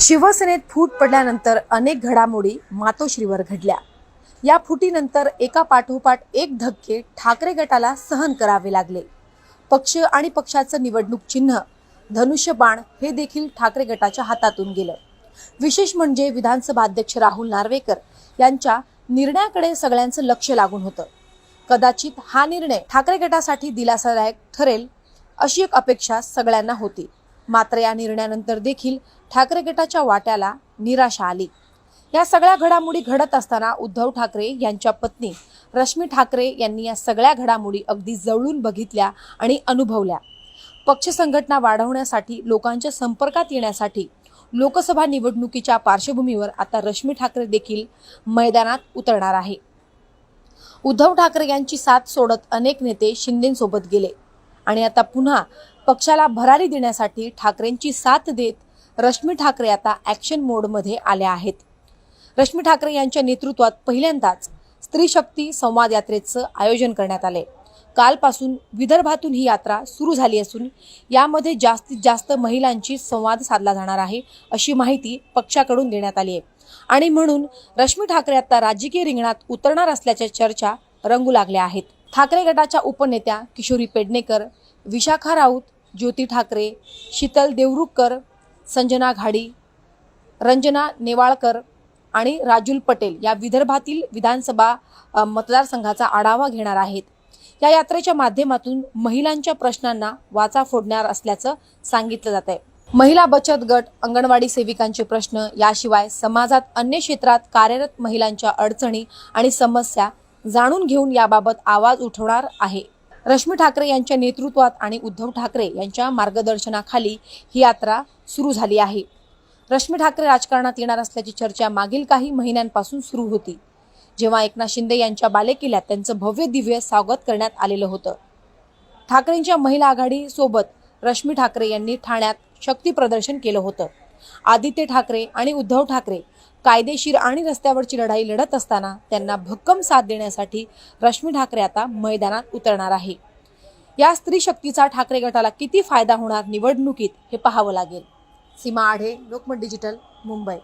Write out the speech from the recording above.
शिवसेनेत फूट पडल्यानंतर अनेक घडामोडी मातोश्रीवर घडल्या. या फुटीनंतर एका पाठोपाठ एक धक्के ठाकरे गटाला सहन करावे लागले. पक्ष आणि पक्षाचं निवडणूक चिन्ह धनुष्यबाण हे देखील ठाकरे गटाच्या हातातून गेलं. विशेष म्हणजे विधानसभा अध्यक्ष राहुल नार्वेकर यांच्या निर्णयाकडे सगळ्यांचं लक्ष लागून होतं. कदाचित हा निर्णय ठाकरे गटासाठी दिलासादायक ठरेल अशी एक अपेक्षा सगळ्यांना होती. मात्र या निर्णयानंतर देखील ठाकरे गटाच्या वाट्याला निराशा आली. या सगळ्या घडामोडी घडत असताना उद्धव ठाकरे यांच्या पत्नी रश्मी ठाकरे यांनी या सगळ्या घडामोडी अगदी जवळून बघितल्या आणि अनुभवल्या. पक्ष संघटना वाढवण्यासाठी लोकांच्या संपर्कात येण्यासाठी लोकसभा निवडणुकीच्या पार्श्वभूमीवर आता रश्मी ठाकरे देखील मैदानात उतरणार आहे. उद्धव ठाकरे यांची साथ सोडत अनेक नेते शिंदेसोबत गेले आणि आता पुन्हा पक्षाला भरारी देण्यासाठी ठाकरेंची साथ देत रश्मी ठाकरे आता ॲक्शन मोडमध्ये आल्या आहेत. रश्मी ठाकरे यांच्या नेतृत्वात पहिल्यांदाच स्त्री शक्ती संवाद यात्रेचं आयोजन करण्यात आले कालपासून विदर्भातून ही यात्रा सुरू झाली असून यामध्ये जास्तीत जास्त महिलांची संवाद साधला जाणार आहे अशी माहिती पक्षाकडून देण्यात आली आहे आणि म्हणून रश्मी ठाकरे आता राजकीय रिंगणात उतरणार असल्याच्या चर्चा रंगू लागल्या आहेत. ठाकरे गटाच्या उपनेत्या किशोरी पेडणेकर विशाखा राऊत ज्योती ठाकरे शीतल देवरुखकर संजना घाडी रंजना नेवाळकर आणि राजुल पटेल या विदर्भातील विधानसभा मतदारसंघाचा आढावा घेणार आहेत. या यात्रेच्या माध्यमातून महिलांच्या प्रश्नांना वाचा फोडणार असल्याचं सांगितलं जात आहे. महिला बचत गट अंगणवाडी सेविकांचे प्रश्न याशिवाय समाजात अन्य क्षेत्रात कार्यरत महिलांच्या अडचणी आणि समस्या जाणून घेऊन याबाबत आवाज उठवणार आहे. रश्मी ठाकरे यांच्या नेतृत्वात आणि उद्धव ठाकरे यांच्या मार्गदर्शनाखाली ही यात्रा सुरू झाली आहे. रश्मी ठाकरे राजकारणात येणार असल्याची चर्चा मागील काही महिन्यांपासून सुरू होती. जेव्हा एकनाथ शिंदे यांच्या बालेकिल्ल्यात त्यांचं भव्य दिव्य स्वागत करण्यात आलेलं होतं. ठाकरेंच्या महिला आघाडी सोबत रश्मी ठाकरे यांनी ठाण्यात शक्ती प्रदर्शन केलं होतं. आदित्य ठाकरे आणि उद्धव ठाकरे कायदेशीर आणि रस्त्यावरची लढाई लढत असताना त्यांना भक्कम साथ देण्यासाठी रश्मी ठाकरे आता मैदानात उतरणार आहे. या स्त्री शक्तीचा ठाकरे गटाला किती फायदा होणार निवडणुकीत हे पाहावं लागेल. सीमा आढे लोकमत डिजिटल मुंबई.